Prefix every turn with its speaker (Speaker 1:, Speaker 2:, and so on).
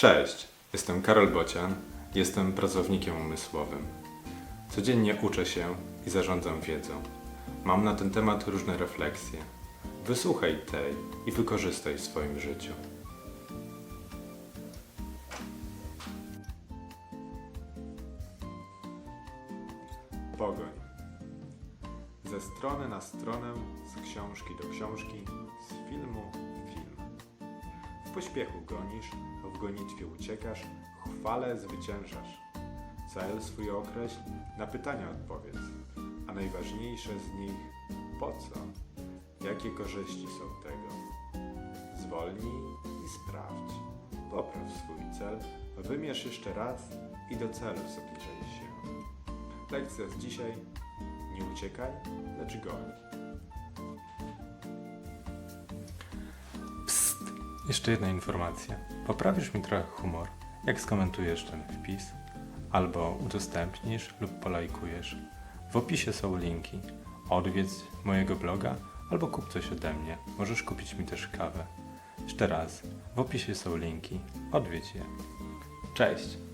Speaker 1: Cześć, jestem Karol Bocian, jestem pracownikiem umysłowym. Codziennie uczę się i zarządzam wiedzą. Mam na ten temat różne refleksje. Wysłuchaj tej i wykorzystaj w swoim życiu. Pogoń. Ze strony na stronę, z książki do książki, z. W pośpiechu gonisz, w gonitwie uciekasz, chwale zwyciężasz. Cel swój określ, na pytania odpowiedz, a najważniejsze z nich po co? Jakie korzyści są tego? Zwolnij i sprawdź. Popraw swój cel, wymierz jeszcze raz i do celu zbliżaj się. Lekcja z dzisiaj. Nie uciekaj, lecz goń. Jeszcze jedna informacja. Poprawisz mi trochę humor, jak skomentujesz ten wpis, albo udostępnisz lub polajkujesz. W opisie są linki. Odwiedz mojego bloga albo kup coś ode mnie. Możesz kupić mi też kawę. Jeszcze raz, w opisie są linki. Odwiedź je. Cześć!